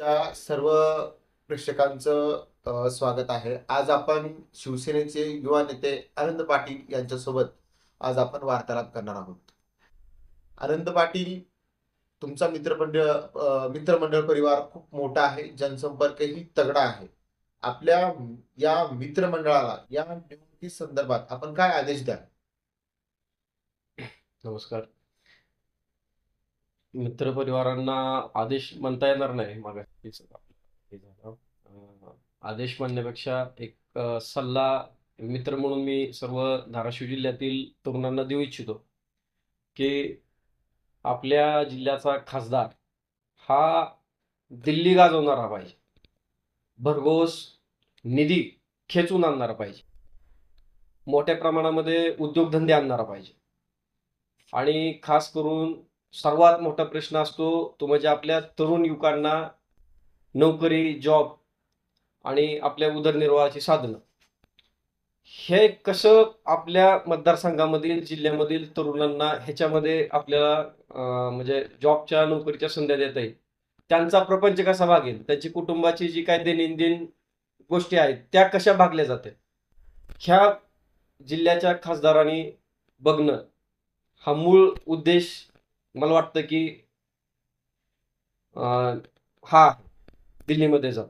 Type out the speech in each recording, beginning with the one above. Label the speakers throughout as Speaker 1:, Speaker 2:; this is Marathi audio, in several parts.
Speaker 1: त्या सर्व प्रेक्षकांचं स्वागत आहे. आज आपण शिवसेनेचे युवा नेते आनंद पाटील यांच्यासोबत आज आपण वार्तालाप करणार आहोत. आनंद पाटील तुमचा मित्रमंडळ मित्रमंडळ परिवार खूप मोठा आहे जनसंपर्कही तगडा आहे. आपल्या या मित्रमंडळाला या निवडणुकी संदर्भात आपण काय आदेश द्याल?
Speaker 2: नमस्कार. मित्रपरिवारांना आदेश म्हणता येणार नाही मग. आदेश म्हणण्यापेक्षा एक सल्ला मित्र म्हणून मी सर्व धाराशिव जिल्ह्यातील तरुणांना देऊ इच्छितो की आपल्या जिल्ह्याचा खासदार हा दिल्ली गाजवणारा पाहिजे. भरघोस निधी खेचून आणणारा पाहिजे. मोठ्या प्रमाणामध्ये उद्योगधंदे आणणारा पाहिजे. आणि खास करून सर्वात मोठा प्रश्न असतो तो म्हणजे आपल्या तरुण युवकांना नोकरी जॉब आणि आपल्या उदरनिर्वाहाची साधनं. हे कसं आपल्या मतदारसंघामधील जिल्ह्यामधील तरुणांना ह्याच्यामध्ये आपल्याला अं, म्हणजे जॉबच्या नोकरीच्या संध्या देता येईल? त्यांचा प्रपंच कसा भागेल त्यांची कुटुंबाची जी काय दैनंदिन गोष्टी आहेत त्या कशा भागल्या जातील? ह्या जिल्ह्याच्या खासदारांनी बघणं हा मूळ उद्देश मला वाटतं की हा दिल्लीमध्ये जा.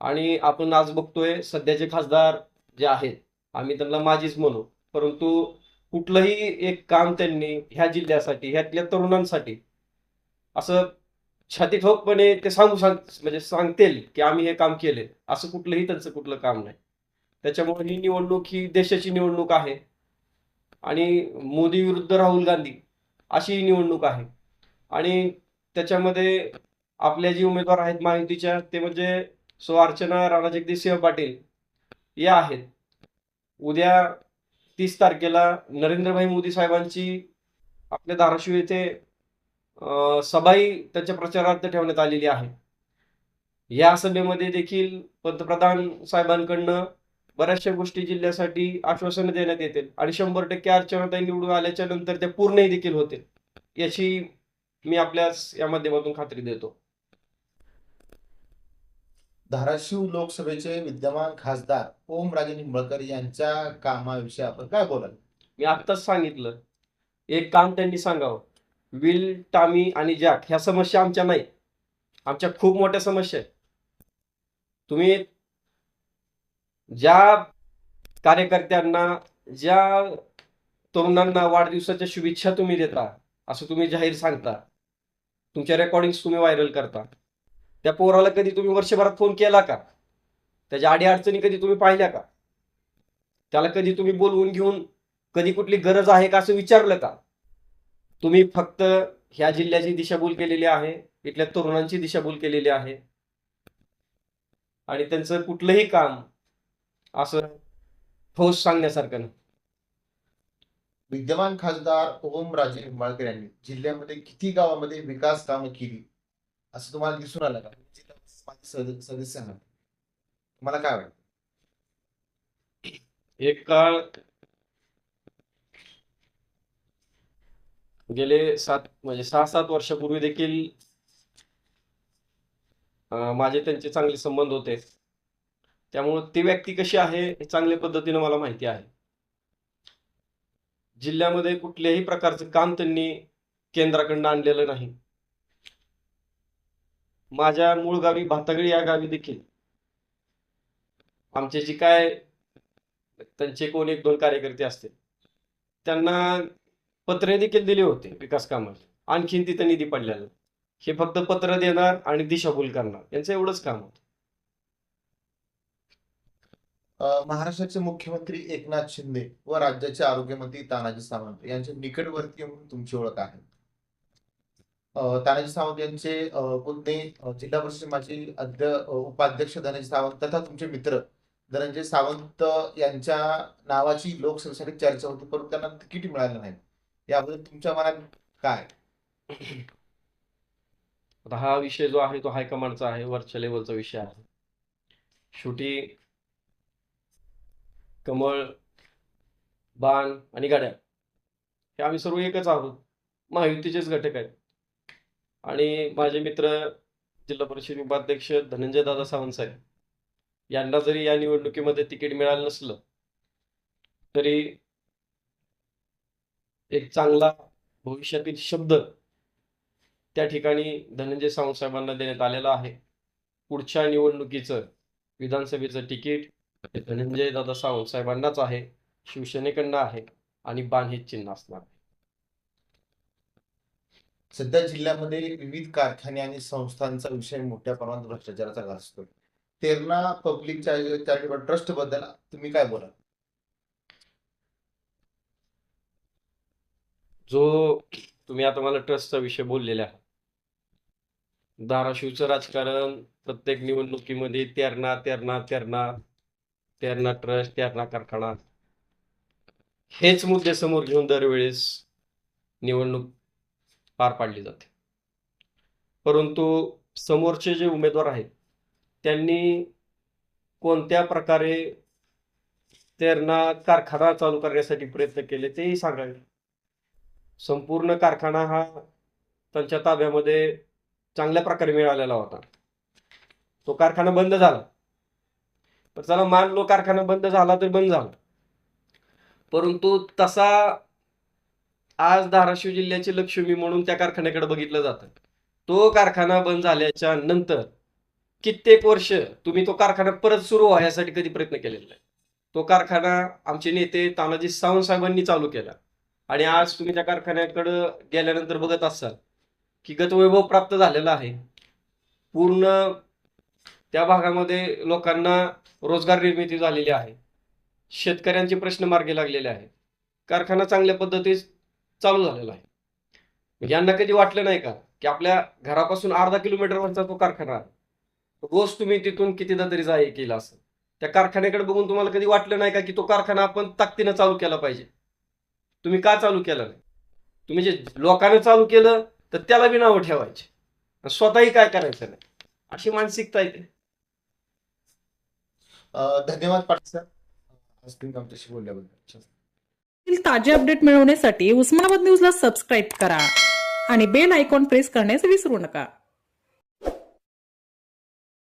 Speaker 2: आणि आपण आज बघतोय सध्याचे खासदार जे आहेत आम्ही त्यांना माझीच म्हणू. परंतु कुठलंही एक काम त्यांनी ह्या जिल्ह्यासाठी ह्यातल्या तरुणांसाठी असं छाती ठोकपणे ते सांगू सांग म्हणजे सांगतील की आम्ही हे काम केले. असं कुठलंही त्यांचं कुठलं काम नाही. त्याच्यामुळे ही निवडणूक ही देशाची निवडणूक आहे. आणि मोदी विरुद्ध राहुल गांधी अशी निवडणूक आहे. आणि त्याच्यामध्ये आपल्या जे उमेदवार आहेत महायुतीच्या ते म्हणजे सो अर्चना राणा जगदीशसिंह पाटील या आहेत. उद्या तीस तारखेला नरेंद्रभाई मोदी साहेबांची आपल्या धाराशिव येथे सभाही त्यांच्या प्रचारार्थ ठेवण्यात आलेली आहे. या सभेमध्ये देखील पंतप्रधान साहेबांकडनं बऱ्याचशा गोष्टी जिल्ह्यासाठी आश्वासनं देण्यात येतील आणि शंभर टक्के अर्चनाताई निवडून आल्याच्यानंतर त्या पूर्णही देखील होतील याची मी आपल्यास या माध्यमातून खात्री देतो.
Speaker 1: धाराशिव लोकसभेचे विद्यमान खासदार ओमराजे निंबाळकर यांच्या कामाविषयी आपण काय बोलाल?
Speaker 2: मी आत्ताच सांगितलं. एक काम त्यांनी सांगावं. विल टामी आणि जॅक ह्या समस्या आमच्या नाही. आमच्या खूप मोठ्या समस्या आहेत. तुम्ही ज्या कार्यकर्त्यांना ज्या तरुणांना वाढदिवसाच्या शुभेच्छा तुम्ही देता असं तुम्ही जाहीर सांगता तुमच्या रेकॉर्डिंग्स तुम्ही व्हायरल करता त्या पोराला कधी तुम्ही वर्षभरात फोन केला का? त्याच्या अडीअडचणी कधी तुम्ही पाहिल्या का? त्याला कधी तुम्ही बोलवून घेऊन कधी कुठली गरज आहे का असं विचारलं का? तुम्ही फक्त ह्या जिल्ह्याची दिशाभूल केलेली आहे इथल्या तरुणांची दिशाभूल केलेली आहे. आणि त्यांचं कुठलंही काम असं ठोस सांगण्यासारखं नाही.
Speaker 1: विद्यमान खासदार ओमराजे निंबाळकर यांनी जिल्ह्यामध्ये किती गावामध्ये विकास कामं केली? असं तुम्हाला दिसून आलं का? जिल्हा माझे सद- सदस्य आहात. तुम्हाला काय वाटतं?
Speaker 2: एक काळ गेले सात म्हणजे सहा सात वर्षापूर्वी देखील माझे त्यांचे चांगले संबंध होते. त्यामुळं ती व्यक्ती कशी आहे हे चांगल्या पद्धतीने मला माहिती आहे. जिल्ह्यामध्ये कुठल्याही प्रकारचं काम त्यांनी केंद्राकडनं आणलेलं नाही. माझ्या मूळ गावी भातागळी या गावी देखील. आमचे जे काय त्यांचे कोण एक दोन कार्यकर्ते असतील त्यांना पत्रे देखील दिले होते विकास कामाचे आणखीन तिथं निधी पडलेला. हे फक्त पत्र देणार आणि दिशाभूल करणार. यांचं एवढंच काम होतं.
Speaker 1: महाराष्ट्राचे मुख्यमंत्री एकनाथ शिंदे व राज्याचे आरोग्यमंत्री तानाजी सावंत यांचे निकटवर्तीय म्हणून तुमची ओळख आहे. तानाजी सावंत यांचे अं, पुतणे जिल्हा परिषद माजी उपाध्यक्ष धनंजय सावंत तथा तुमचे मित्र धनंजय सावंत यांच्या नावाची लोकसभेसाठी चर्चा होती परंतु त्यांना तिकीट मिळालं नाही. याबद्दल तुमच्या मनात काय?
Speaker 2: आता हा विषय जो आहे तो हायकमांडचा आहे वरच्या लेवलचा विषय आहे. शेवटी कमळ बाण आणि गाड्या. हे आम्ही सर्व एकच आहोत. महायुतीचेच घटक आहेत. आणि माझे मित्र जिल्हा परिषद उपाध्यक्ष धनंजय दादा सावंत साहेब यांना जरी या निवडणुकीमध्ये तिकीट मिळालं नसलं तरी एक चांगला भविष्यातील शब्द त्या ठिकाणी धनंजय सावंत साहेबांना देण्यात आलेला आहे. पुढच्या निवडणुकीचं विधानसभेचं तिकीट धनंजय दादा सावंत साहेबांनाच आहे शिवसेनेकडनं आहे आणि बाण हेच चिन्ह असणार आहे.
Speaker 1: सध्या जिल्ह्यामध्ये विविध कारखाने आणि संस्थांचा विषय मोठ्या प्रमाणात भ्रष्टाचाराचा गाजतोय तेरणा पब्लिक चॅरिटेबल ट्रस्टबद्दल तुम्ही काय बोला
Speaker 2: जो तुम्ही आता मला ट्रस्टचा विषय बोललेला आहात धाराशिवचं राजकारण प्रत्येक निवडणुकीमध्ये तेरणा तेरणा तेरणा तेरणा ट्रस्ट त्यांना कारखाना. हेच मुद्दे समोर घेऊन दरवेळेस निवडणूक पार पाडली जाते. परंतु समोरचे जे उमेदवार आहेत त्यांनी कोणत्या प्रकारे त्यांना कारखाना चालू करण्यासाठी प्रयत्न केले तेही सांगावे. संपूर्ण कारखाना हा त्यांच्या ताब्यामध्ये चांगल्या प्रकारे मिळालेला होता. तो कारखाना बंद झाला. तर चला मानलो कारखाना बंद झाला तर बंद झाला. परंतु तसा आज धाराशिव जिल्ह्याची लक्ष्मी म्हणून त्या कारखान्याकडे बघितलं जातं. तो कारखाना बंद झाल्याच्यानंतर कित्येक वर्ष तुम्ही तो कारखाना परत सुरू व्हायसाठी कधी प्रयत्न केलेला नाही. तो कारखाना आमचे नेते तानाजी सावंत साहेबांनी चालू केला. आणि आज तुम्ही त्या कारखान्याकडं गेल्यानंतर बघत असाल की गतवैभव प्राप्त झालेला आहे. पूर्ण त्या भागामध्ये लोकांना रोजगार निर्मिती झालेली आहे. शेतकऱ्यांचे प्रश्न मार्गी लागलेले आहेत. कारखाना चांगल्या पद्धतीत चालू झालेला आहे. म्हणजे यांना कधी वाटलं नाही का की आपल्या घरापासून अर्धा किलोमीटरवरचा तो कारखाना आहे. रोज तुम्ही तिथून कितीदा तरी जाय केला असं. त्या कारखान्याकडे बघून तुम्हाला कधी वाटलं नाही का की तो कारखाना आपण ताकदीनं चालू केला पाहिजे? तुम्ही का चालू केलं नाही? तुम्ही जे लोकांना चालू केलं तर त्याला बी नावं ठेवायचे. स्वतःही काय करायचं नाही. अशी मानसिकता येते
Speaker 1: धन्यवाद पाटील सर. आज तुम्ही आमच्याशी बोलल्याबद्दल.
Speaker 3: ताजे अपडेट मिळवण्यासाठी उस्मानाबाद न्यूजला सबस्क्राईब करा आणि बेल आयकॉन प्रेस करण्यास विसरू नका.